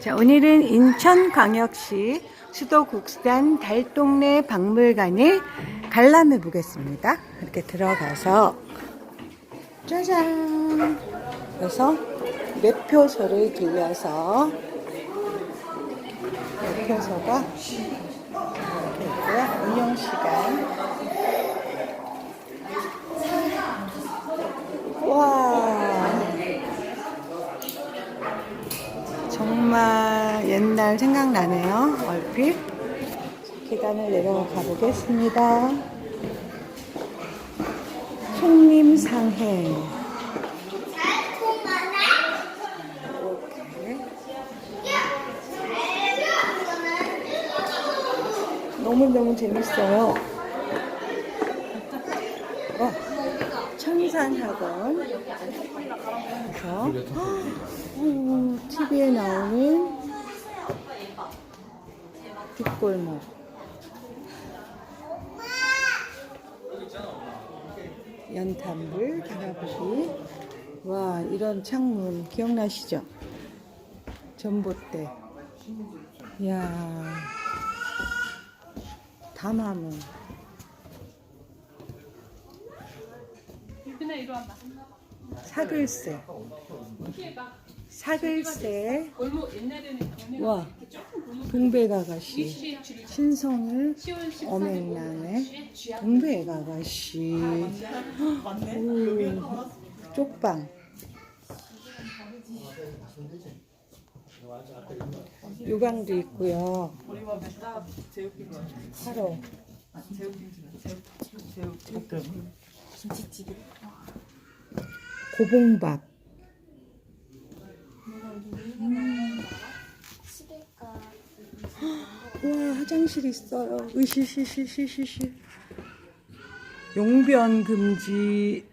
자, 오늘은 인천광역시 수도국산 달동네 박물관을 관람해 보겠습니다. 이렇게 들어가서 짜잔! 그래서 매표소를 들려서 매표소가 이렇게 있고요. 운영 시간. 와. 옛날 생각나네요. 얼핏. 계단을 내려가 보겠습니다. 송림상해. 너무너무 재밌어요. 어, 청산학원. 그래서 어, TV에 나오는 뒷골목. 연탄불 달아보기. 와, 이런 창문 기억나시죠? 전봇대. 이야, 담화문. 사글새. 경매가 와, 동백아가씨. 신성을 10월 14일 어맹랑의 동백아가씨. 오, 쪽방. 요강도 있고요. 하러. 고봉밥. 와 화장실 있어요. 으시시시시시시. 용변 금지.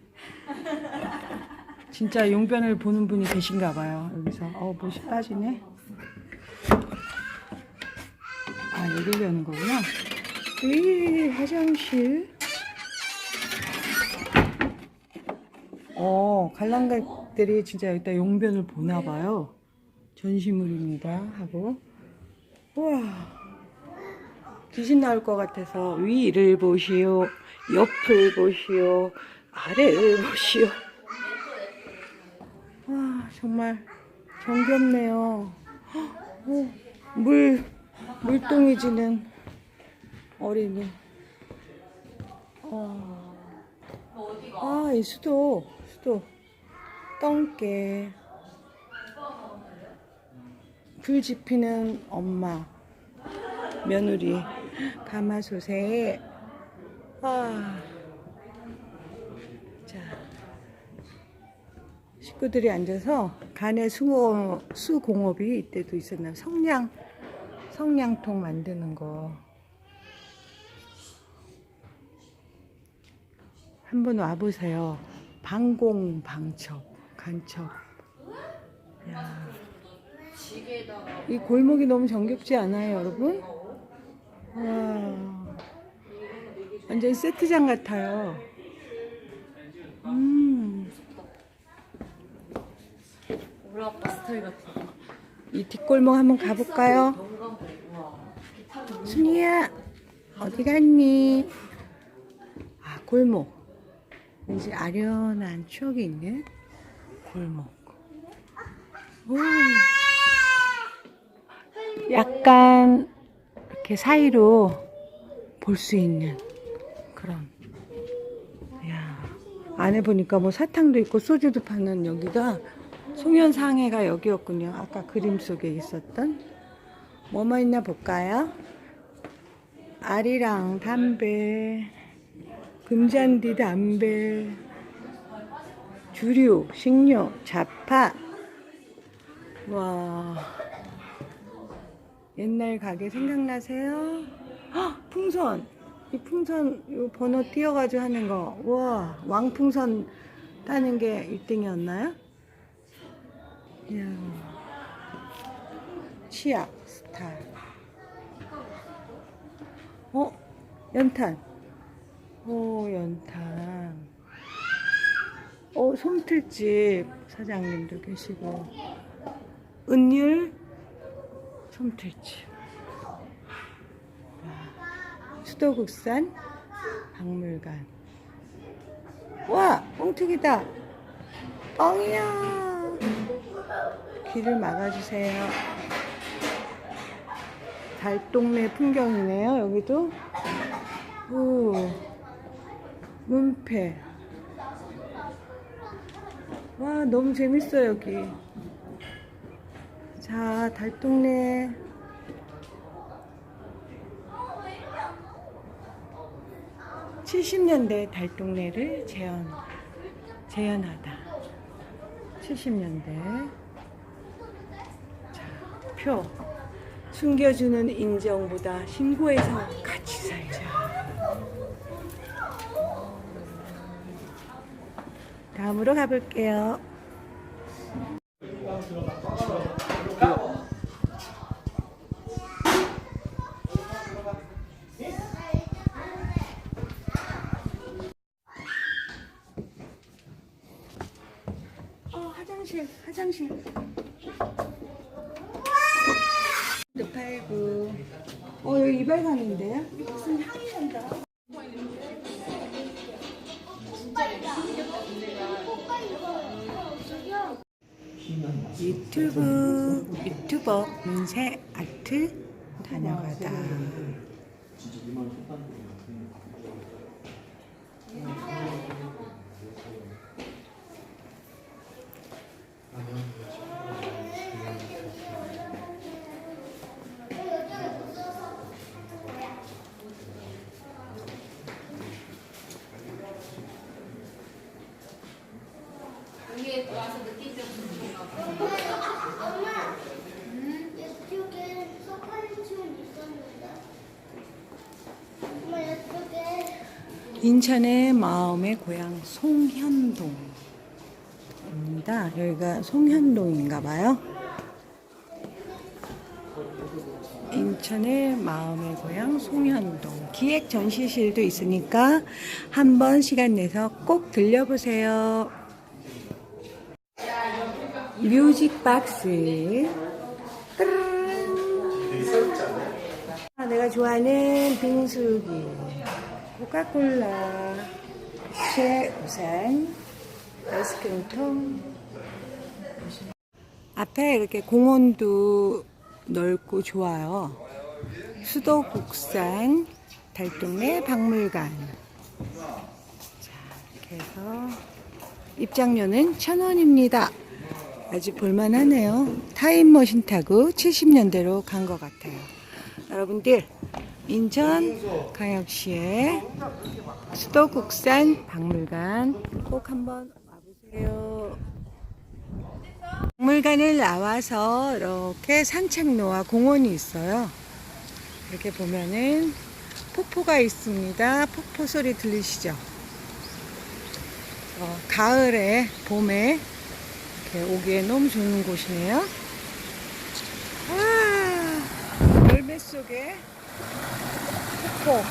진짜 용변을 보는 분이 계신가 봐요. 여기서 어 못이 빠지네. 아 이러려는 거구나. 이 화장실. 어 관람객들이 진짜 여기다 용변을 보나 봐요. 전시물입니다 하고. 우와. 귀신 나올 것 같아서 위를 보시오, 옆을 보시오, 아래를 보시오. 와, 정말 정겹네요. 어, 물, 물동이 지는 어린이. 어. 아, 이 수도, 수도. 똥개. 불 지피는 엄마. 며느리 가마솥에. 아, 자. 식구들이 앉아서 간의 수공, 수공업이 이때도 있었나. 성냥 성냥통 만드는 거. 한번 와보세요. 방공방첩 간첩. 야. 이 골목이 너무 정겹지 않아요 여러분? 와, 완전 세트장 같아요. 음, 우리 아빠 스타일 같아. 이 뒷골목 한번 가볼까요? 순이야, 어디 갔니? 아, 골목. 왠지 아련한 추억이 있는 골목. 오. 약간 이렇게 사이로 볼 수 있는 그런. 야 안에 보니까 뭐 사탕도 있고 소주도 파는 여기가 송현상해가 여기였군요. 아까 그림 속에 있었던 뭐뭐 있나 볼까요? 아리랑 담배, 금잔디 담배, 주류, 식료, 자파. 와. 옛날 가게 생각나세요? 헉, 풍선. 이 풍선 요 번호 띄어가지고 하는 거. 우와, 왕풍선 타는 게 1등이었나요? 이야. 치약 스타일. 어? 연탄. 오, 연탄. 어, 솜틀집 사장님도 계시고. 은율 솜틀집. 수도국산 박물관. 와, 뻥튀기다. 뻥이야. 길을 막아주세요. 달동네 풍경이네요, 여기도. 오, 문패. 와, 너무 재밌어, 여기. 자, 달동네. (70년대) 달동네를 재현 재현하다. (70년대) 자, 표. 숨겨주는 인정보다 신고해서 같이 살자. 다음으로 가볼게요 어, 화장실, 화장실. 도 팔고. 어, 여기 이발관인데요? 무슨 향이 난다. 유튜브, 유튜버 민세 아트 다녀가다. 이쪽에 서파리춤 있었는데. 엄마 이쪽에 인천의 마음의 고향 송현동입니다. 여기가 송현동인가 봐요. 인천의 마음의 고향 송현동 기획 전시실도 있으니까 한번 시간 내서 꼭 들려보세요. 뮤직 박스. 아, 내가 좋아하는 빙수기, 코카콜라, 쇠우산, 아이스크림통. 앞에 이렇게 공원도 넓고 좋아요. 수도국산 달동네 박물관. 자, 이렇게 해서 입장료는 천 원입니다. 아주 볼만하네요. 타임머신 타고 70년대로 간 것 같아요. 여러분들, 인천 광역시의 수도국산 박물관 꼭 한번 와보세요. 박물관을 나와서 이렇게 산책로와 공원이 있어요. 이렇게 보면은 폭포가 있습니다. 폭포 소리 들리시죠? 어, 가을에, 봄에 이렇게 오기에 너무 좋은 곳이네요. 와, 열매 속에 폭포.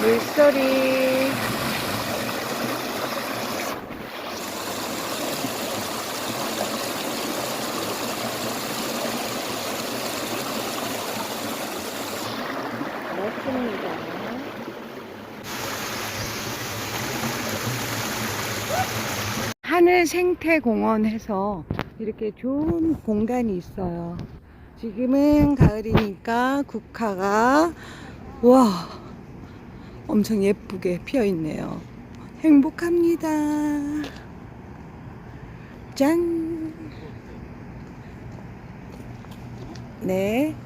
물소리. 하늘 생태공원 해서 이렇게 좋은 공간이 있어요. 지금은 가을이니까 국화가 와 엄청 예쁘게 피어 있네요. 행복합니다. 짠. 네.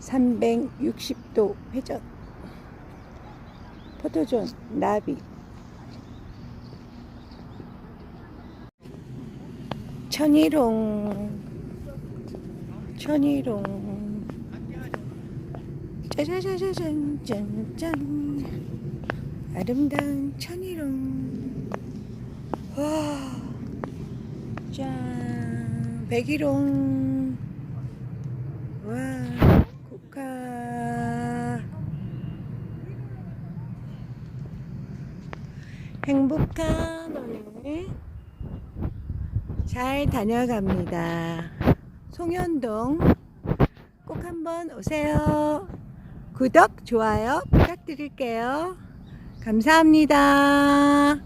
(360도) 회전 포토존 나비. 천일홍 천일홍 짜자자자잔 짠짠. 아름다운 천일홍 와짠. 백일홍 와 국화 행복한 오늘 잘 다녀갑니다. 송현동 꼭 한번 오세요. 구독, 좋아요 부탁드릴게요. 감사합니다.